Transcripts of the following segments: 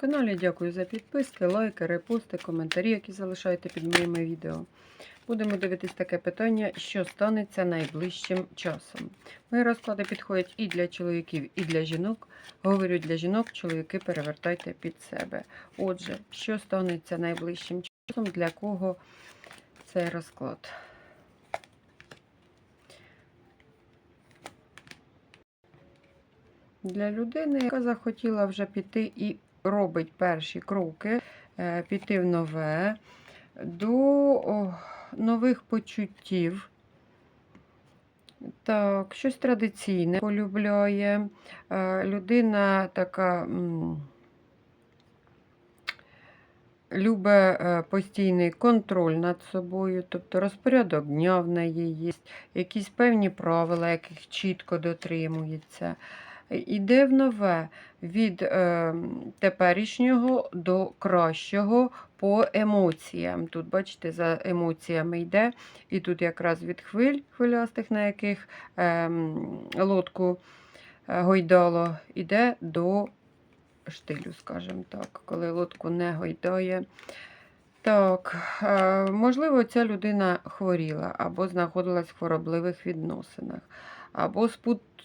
каналі. Дякую за підписки, лайки, репости, коментарі, які залишаєте під моїми відео. Будемо дивитись таке питання, що станеться найближчим часом. Мої розклади підходять і для чоловіків, і для жінок. Говорю для жінок, чоловіки перевертайте під себе. Отже, що станеться найближчим часом, для кого цей розклад? Для людини, яка захотіла вже піти і робить перші кроки, е, піти в нове, до нових почуттів. Так, щось традиційне полюбляє. Е, Людина така любить е, постійний контроль над собою, тобто розпорядок дня в неї є, якісь певні правила, яких чітко дотримується. Іде в нове від е, теперішнього до кращого по емоціям. Тут, бачите, за емоціями йде. І тут якраз від хвиль хвилястих, на яких е, лодку гойдало, йде до штилю, скажімо так, коли лодку не гойдає. Так, е, можливо, ця людина хворіла або знаходилась в хворобливих відносинах, або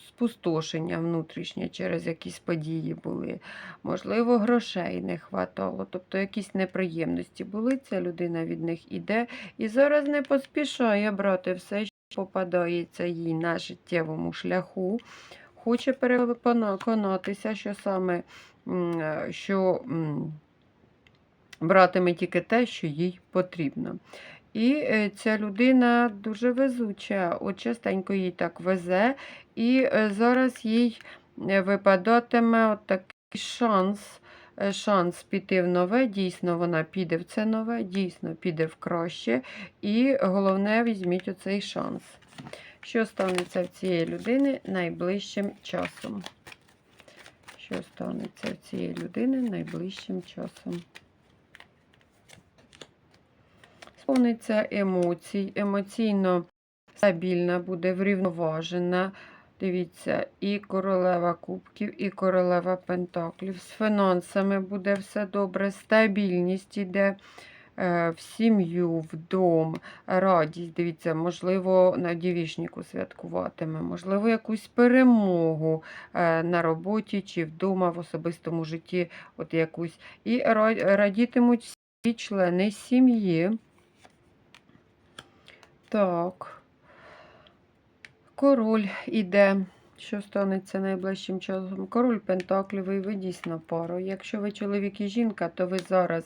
спустошення внутрішнє через якісь події були. Можливо, грошей не хватало, тобто якісь неприємності були. Ця людина від них іде і зараз не поспішає брати все, що попадається їй на життєвому шляху. Хоче переконатися, що саме е, що. Братиме тільки те, що їй потрібно. І е, ця людина дуже везуча, от частенько їй так везе, і е, зараз їй е, випадатиме от такий шанс. Шанс піти в нове, дійсно вона піде в це нове, дійсно піде в краще. І головне, візьміть оцей шанс. Що станеться в цієї людини найближчим часом? Що станеться в цієї людини найближчим часом? Сповниться емоцій, емоційно стабільна, буде врівноважена. Дивіться, і королева кубків, і королева пентаклів. З фінансами буде все добре, стабільність іде е, в сім'ю, в радість. Дивіться, можливо, на дівішнику святкуватиме, можливо, якусь перемогу е, на роботі чи вдома, в особистому житті, от якусь. І радітимуть всі члени сім'ї. Так. Король іде. Що станеться найближчим часом? Король Пентаклівий, ви дійсно пара. Якщо ви чоловік і жінка, то ви зараз,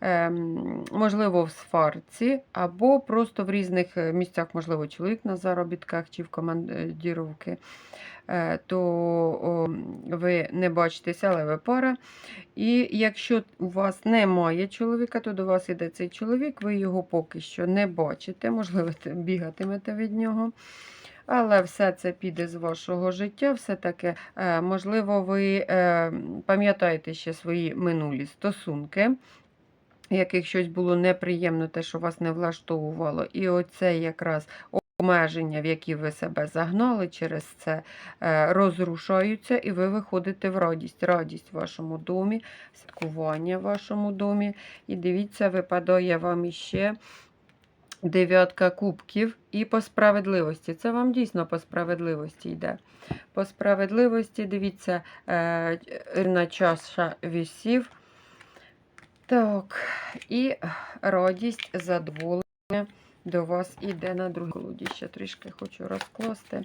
ем, можливо, в сварці, або просто в різних е, місцях, можливо, чоловік на заробітках чи в командіровки, е, то ви не бачитеся, але ви пара. І якщо у вас немає чоловіка, то до вас іде цей чоловік, ви його поки що не бачите, можливо, бігатимете від нього. Але все це піде з вашого життя. Все-таки, е, можливо, ви е, пам'ятаєте ще свої минулі стосунки, яких щось було неприємно, те, що вас не влаштовувало. І оце якраз обмеження, в які ви себе загнали, через це е, розрушаються, і ви виходите в радість. Радість в вашому домі, святкування в вашому домі. І дивіться, випадає вам іще. Дев'ятка кубків і по справедливості. Це вам дійсно по справедливості йде. По справедливості, дивіться, е, на чаша вісів. Так, і радість, задоволення до вас іде на другій колоді. Ще трішки хочу розкласти.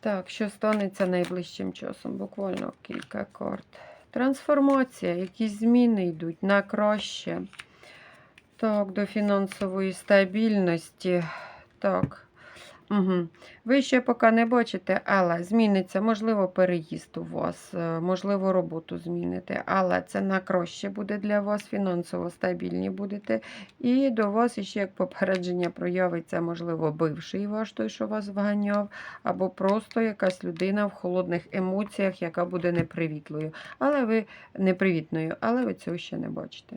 Так, що станеться найближчим часом? Буквально кілька карт. Трансформація, якісь зміни йдуть на краще. Так, до фінансової стабільності. Так. Угу. Ви ще поки не бачите, але зміниться, можливо, переїзд у вас, е, можливо, роботу зміните, але це на краще буде для вас, фінансово стабільні будете. І до вас ще як попередження проявиться, можливо, бивший ваш той, що вас вганяв, або просто якась людина в холодних емоціях, яка буде непривітлою. Але ви непривітною, але ви цього ще не бачите.